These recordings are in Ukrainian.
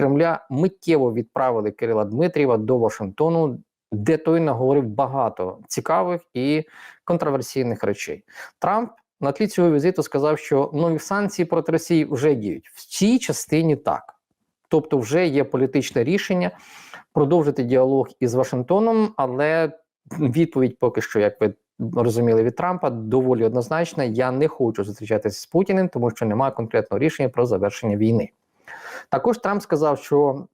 Кремля миттєво відправили Кирила Дмитрієва до Вашингтону, де той наговорив багато цікавих і контроверсійних речей. Трамп на тлі цього візиту сказав, що нові санкції проти Росії вже діють в цій частині так. Тобто, вже є політичне рішення продовжити діалог із Вашингтоном, але відповідь поки що, як ви розуміли від Трампа, доволі однозначна. Я не хочу зустрічатися з Путіним, тому що немає конкретного рішення про завершення війни. Також Трамп сказав, що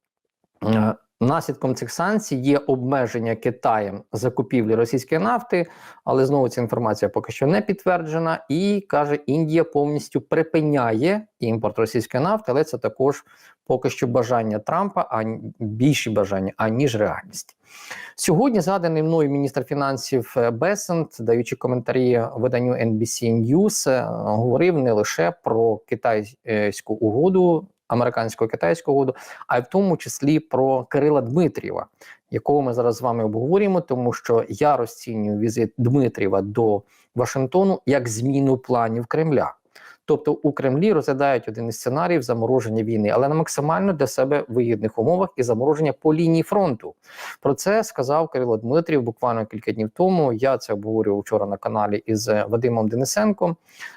е, наслідком цих санкцій є обмеження Китаєм закупівлі російської нафти, але знову ця інформація поки що не підтверджена. І каже, Індія повністю припиняє імпорт російської нафти, але це також поки що бажання Трампа, а більші бажання, аніж реальність. Сьогодні згаданий мною міністр фінансів е, Бесент, даючи коментарі виданню NBC News, е, говорив не лише про китайську угоду американсько-китайську угоду, а й в тому числі про Кирила Дмитрієва, якого ми зараз з вами обговорюємо, тому що я розцінюю візит Дмитрієва до Вашингтону як зміну планів Кремля. Тобто у Кремлі розглядають один із сценаріїв замороження війни, але на максимально для себе вигідних умовах і замороження по лінії фронту. Про це сказав Кирило Дмитрів буквально кілька днів тому. Я це обговорював вчора на каналі із Вадимом Денисенком.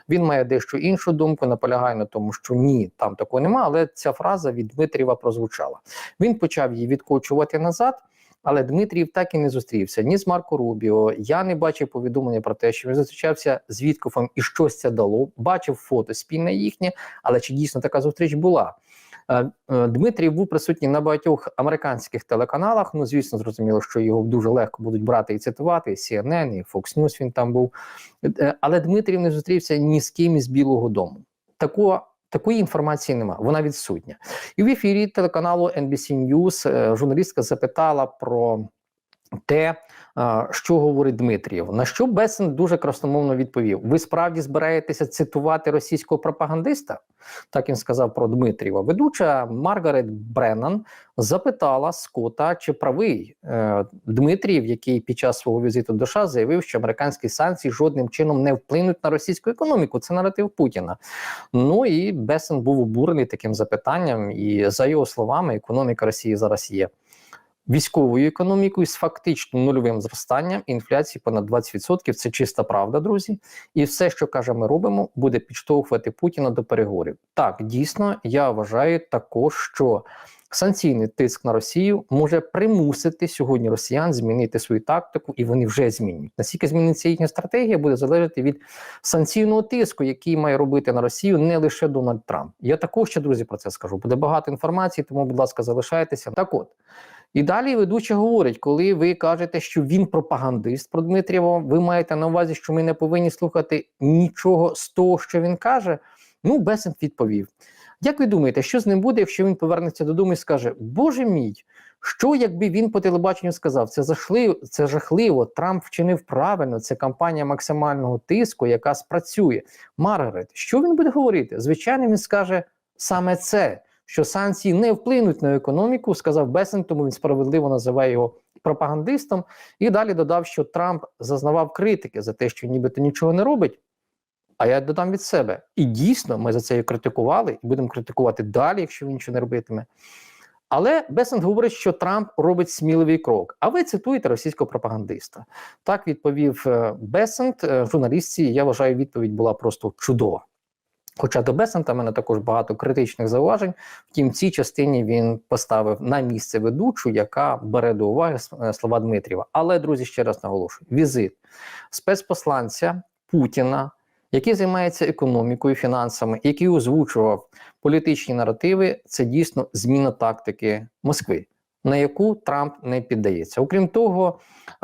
Він має дещо іншу думку. Наполягає на тому, що ні, там такого немає. Але ця фраза від Дмитріва прозвучала. Він почав її відкочувати назад. Але Дмитрієв так і не зустрівся ні з Марко Рубіо. Я не бачив повідомлення про те, що він зустрічався з Віткофом і щось це дало. Бачив фото спільне їхнє, але чи дійсно така зустріч була? Е, е, Дмитрій був присутній на багатьох американських телеканалах. Ну, звісно, зрозуміло, що його дуже легко будуть брати і цитувати. І CNN, і Fox News він там був. Е, але Дмитрій не зустрівся ні з ким із Білого Дому. Такого Такої інформації немає, вона відсутня. І в ефірі телеканалу NBC News е, журналістка запитала про те, що говорить Дмитрієв. На що Бесен дуже красномовно відповів: Ви справді збираєтеся цитувати російського пропагандиста? Так він сказав про Дмитрієва. Ведуча Маргарет Бреннан запитала Скота, чи правий е, Дмитрієв, який під час свого візиту до США заявив, що американські санкції жодним чином не вплинуть на російську економіку. Це наратив Путіна. Ну і Бесен був обурений таким запитанням, і за його словами, економіка Росії зараз є військовою економікою з фактично нульовим зростанням інфляції понад 20%. Це чиста правда, друзі. І все, що каже, ми робимо, буде підштовхувати Путіна до переговорів. Так, дійсно, я вважаю також, що. Санкційний тиск на Росію може примусити сьогодні росіян змінити свою тактику, і вони вже змінюють. Наскільки зміниться їхня стратегія, буде залежати від санкційного тиску, який має робити на Росію не лише Дональд Трамп. Я також ще друзі про це скажу. Буде багато інформації, тому, будь ласка, залишайтеся. Так, от і далі ведуча говорить, коли ви кажете, що він пропагандист про Дмитрієва, ви маєте на увазі, що ми не повинні слухати нічого з того, що він каже. Ну, Бесент відповів. Як ви думаєте, що з ним буде, якщо він повернеться додому і скаже: Боже мій, що якби він по телебаченню сказав? Це жахливо, це жахливо. Трамп вчинив правильно. Це кампанія максимального тиску, яка спрацює. Маргарет, що він буде говорити? Звичайно, він скаже саме це що санкції не вплинуть на економіку, сказав Бесен, тому він справедливо називає його пропагандистом. І далі додав, що Трамп зазнавав критики за те, що нібито нічого не робить. А я додам від себе. І дійсно, ми за це і критикували, і будемо критикувати далі, якщо він нічого не робитиме. Але Бесент говорить, що Трамп робить сміливий крок. А ви цитуєте російського пропагандиста? Так відповів е, Бесент, е, журналістці. Я вважаю, відповідь була просто чудова. Хоча до Бесента в мене також багато критичних зауважень. Втім, в цій частині він поставив на місце ведучу, яка бере до уваги е, слова Дмитрієва. Але, друзі, ще раз наголошую: візит спецпосланця Путіна, який займається економікою, фінансами, який озвучував політичні наративи, це дійсно зміна тактики Москви. На яку Трамп не піддається, окрім того,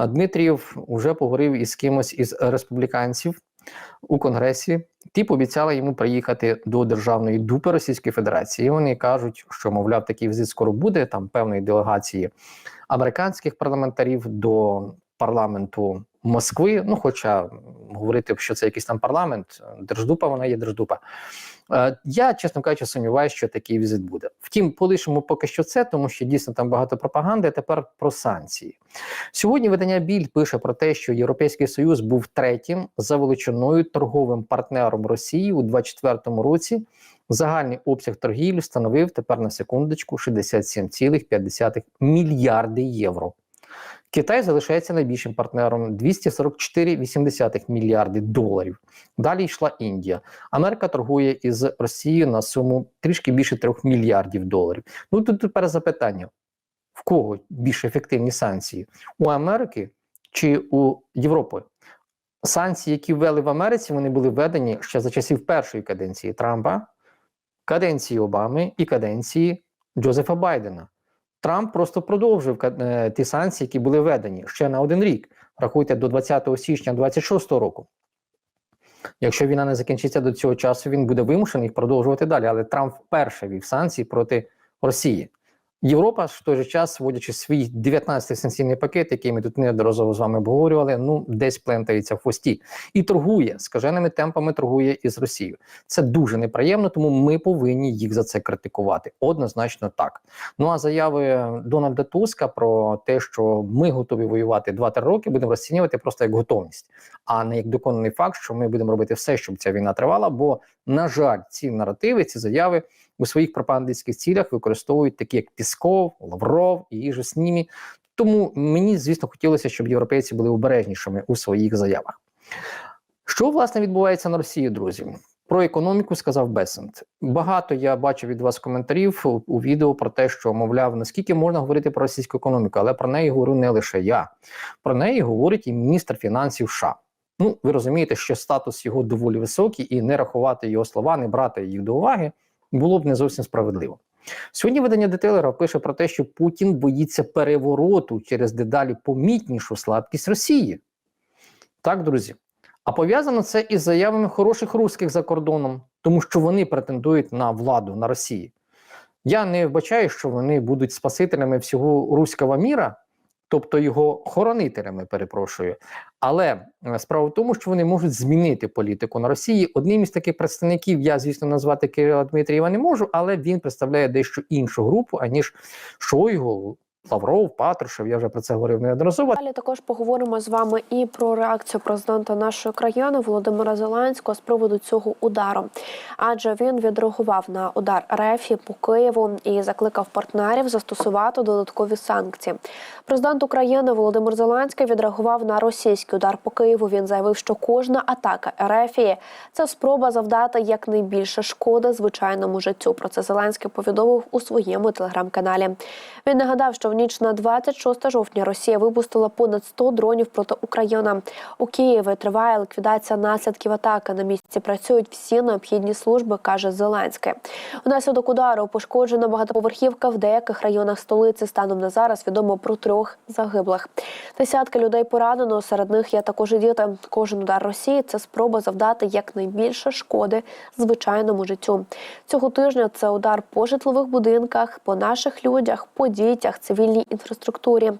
Дмитрієв вже поговорив із кимось із республіканців у Конгресі. Ті пообіцяли йому приїхати до державної дупи Російської Федерації. Вони кажуть, що мовляв такий візит скоро буде там певної делегації американських парламентарів до парламенту Москви. Ну, хоча говорити, що це якийсь там парламент, держдупа, вона є держдупа. Е, Я, чесно кажучи, сумніваюся, що такий візит буде. Втім, полишимо поки що це, тому що дійсно там багато пропаганди. а Тепер про санкції. Сьогодні видання Більд пише про те, що Європейський Союз був третім за величиною торговим партнером Росії у 2024 році. Загальний обсяг торгівлі становив тепер на секундочку 67,5 мільярди євро. Китай залишається найбільшим партнером 244,8 мільярди доларів. Далі йшла Індія. Америка торгує із Росією на суму трішки більше 3 мільярдів доларів. Ну тут тепер запитання: в кого більш ефективні санкції? У Америки чи у Європи? Санкції, які ввели в Америці, вони були введені ще за часів першої каденції Трампа, каденції Обами і каденції Джозефа Байдена. Трамп просто продовжив е, ті санкції, які були введені ще на один рік. Рахуйте до 20 січня 26 року. Якщо війна не закінчиться до цього часу, він буде вимушений їх продовжувати далі. Але Трамп вперше вів санкції проти Росії. Європа в той же час, вводячи свій 19-й санкційний пакет, який ми тут неодноразово з вами обговорювали, ну десь плентається в хвості і торгує скаженими темпами торгує із Росією. Це дуже неприємно, тому ми повинні їх за це критикувати. Однозначно так. Ну а заяви Дональда Туска про те, що ми готові воювати 2-3 роки, будемо розцінювати просто як готовність, а не як доконаний факт, що ми будемо робити все, щоб ця війна тривала. Бо, на жаль, ці наративи, ці заяви у своїх пропагандистських цілях використовують такі, як Пісков, Лавров і же з ними. Тому мені, звісно, хотілося, щоб європейці були обережнішими у своїх заявах. Що власне відбувається на Росії, друзі? Про економіку сказав Бесент. Багато я бачив від вас коментарів у відео про те, що мовляв, наскільки можна говорити про російську економіку, але про неї говорю не лише я. Про неї говорить і міністр фінансів США. Ну, ви розумієте, що статус його доволі високий, і не рахувати його слова, не брати їх до уваги було б не зовсім справедливо. Сьогодні видання детейлера пише про те, що Путін боїться перевороту через дедалі помітнішу слабкість Росії. Так, друзі. А пов'язано це із заявами хороших русських за кордоном, тому що вони претендують на владу на Росії. Я не вбачаю, що вони будуть спасителями всього руського міра, тобто його хоронителями, перепрошую. Але е, справа в тому, що вони можуть змінити політику на Росії. Одним із таких представників я, звісно, назвати Кирила Дмитрієва не можу, але він представляє дещо іншу групу, аніж Шойгу, Лавров, Патрушев, я вже про це говорив неодноразово. Далі також поговоримо з вами і про реакцію президента нашої країни Володимира Зеленського з приводу цього удару, адже він відреагував на удар РФ по Києву і закликав партнерів застосувати додаткові санкції. Президент України Володимир Зеленський відреагував на російський удар по Києву. Він заявив, що кожна атака РФ – це спроба завдати якнайбільше шкоди звичайному життю. Про це Зеленський повідомив у своєму телеграм-каналі. Він нагадав, що в ніч на 26 жовтня Росія випустила понад 100 дронів проти України. У Києві триває ліквідація наслідків атаки. На місці працюють всі необхідні служби, каже Зеленський. Унаслідок удару пошкоджена багатоповерхівка в деяких районах столиці. Станом на зараз відомо про трьох загиблих. Десятки людей поранено. Серед них є також і діти. Кожен удар Росії це спроба завдати якнайбільше шкоди звичайному життю. Цього тижня це удар по житлових будинках, по наших людях, по дітях, цивільній інфраструктурі.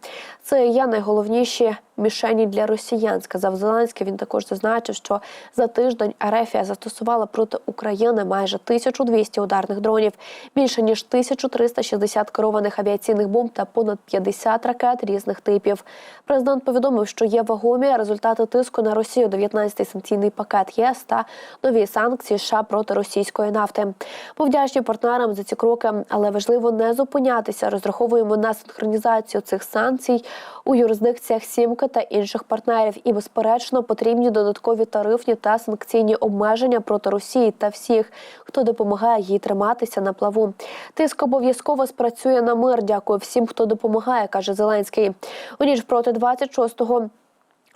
Це є найголовніші мішені для росіян. Сказав Зеленський. Він також зазначив, що за тиждень Арефія застосувала проти України майже 1200 ударних дронів, більше ніж 1360 керованих авіаційних бомб та понад 50 ракет різних типів. Президент повідомив, що є вагомі результати тиску на Росію. 19-й санкційний пакет ЄС та нові санкції США проти російської нафти. Ми вдячні партнерам за ці кроки, але важливо не зупинятися. Розраховуємо на синхронізацію цих санкцій у юрисдикціях Сімки та інших партнерів. І, безперечно, потрібні додаткові тарифні та санкційні обмеження проти Росії та всіх, хто допомагає їй триматися на плаву. Тиск обов'язково спрацює на мир. Дякую всім, хто допомагає, каже Зеленський. У ніч проти 26-го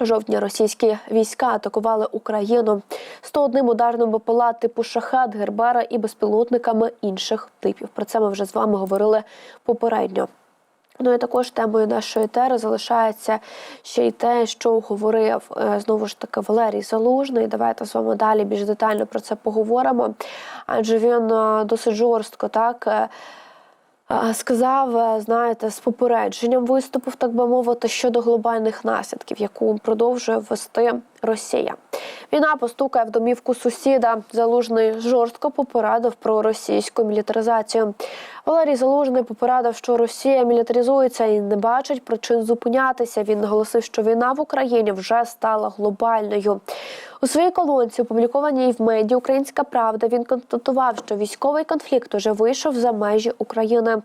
Жовтня російські війська атакували Україну 101 ударним БПЛА типу шахет, гербера і безпілотниками інших типів. Про це ми вже з вами говорили попередньо. Ну і також темою нашої тери залишається ще й те, що говорив е, знову ж таки Валерій Залужний. Давайте з вами далі більш детально про це поговоримо. Адже він е, досить жорстко так. Сказав, е, знаєте, з попередженням виступив, так би мовити, щодо глобальних наслідків, яку продовжує вести Росія. Війна постукає в домівку сусіда. Залужний жорстко попередив про російську мілітаризацію. Валерій Залужний попередив, що Росія мілітаризується і не бачить причин зупинятися. Він наголосив, що війна в Україні вже стала глобальною. У своїй колонці, опублікованій в медіа Українська Правда, він констатував, що військовий конфлікт уже вийшов за межі України.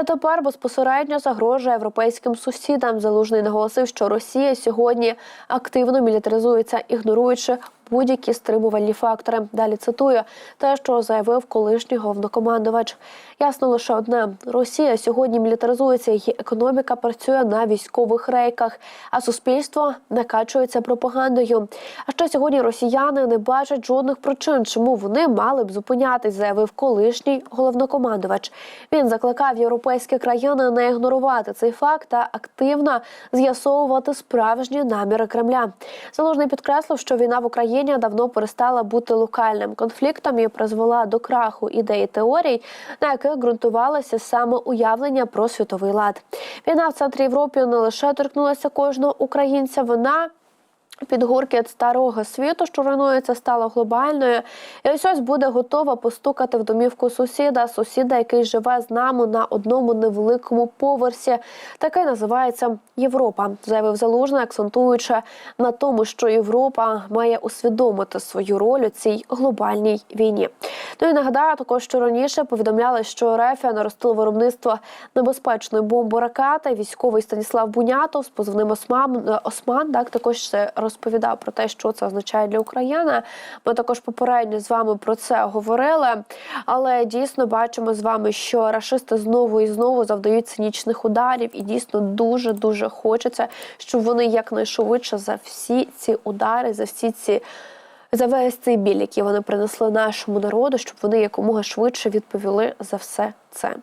І тепер безпосередньо загрожує європейським сусідам. Залужний наголосив, що Росія сьогодні активно мілітаризується, ігноруючи будь-які стримувальні фактори. Далі цитую те, що заявив колишній головнокомандувач. Ясно лише одне: Росія сьогодні мілітаризується, її економіка працює на військових рейках, а суспільство накачується пропагандою. А ще сьогодні росіяни не бачать жодних причин, чому вони мали б зупинятись, заявив колишній головнокомандувач. Він закликав європейські країни не ігнорувати цей факт та активно з'ясовувати справжні наміри Кремля. Залужний підкреслив, що війна в Україні давно перестала бути локальним конфліктом і призвела до краху ідей і теорій, на яких ґрунтувалося саме уявлення про світовий лад. Війна в центрі Європи не лише торкнулася кожного українця, вона Підгуркіт старого світу, що руйнується, стала глобальною, і ось ось буде готова постукати в домівку сусіда, сусіда, який живе з нами на одному невеликому поверсі. Таке називається Європа, заявив залужний, акцентуючи на тому, що Європа має усвідомити свою роль у цій глобальній війні. Ну і нагадаю, також що раніше повідомляли, що РФ наростило виробництво небезпечної бомби ракети. Військовий Станіслав Бунятов з позивним Осман Осман так також це розповідав про те, що це означає для України. Ми також попередньо з вами про це говорили. Але дійсно бачимо з вами, що рашисти знову і знову завдають цинічних ударів, і дійсно дуже дуже хочеться, щоб вони якнайшвидше за всі ці удари, за всі ці. За весь цей біль, який вони принесли нашому народу, щоб вони якомога швидше відповіли за все це.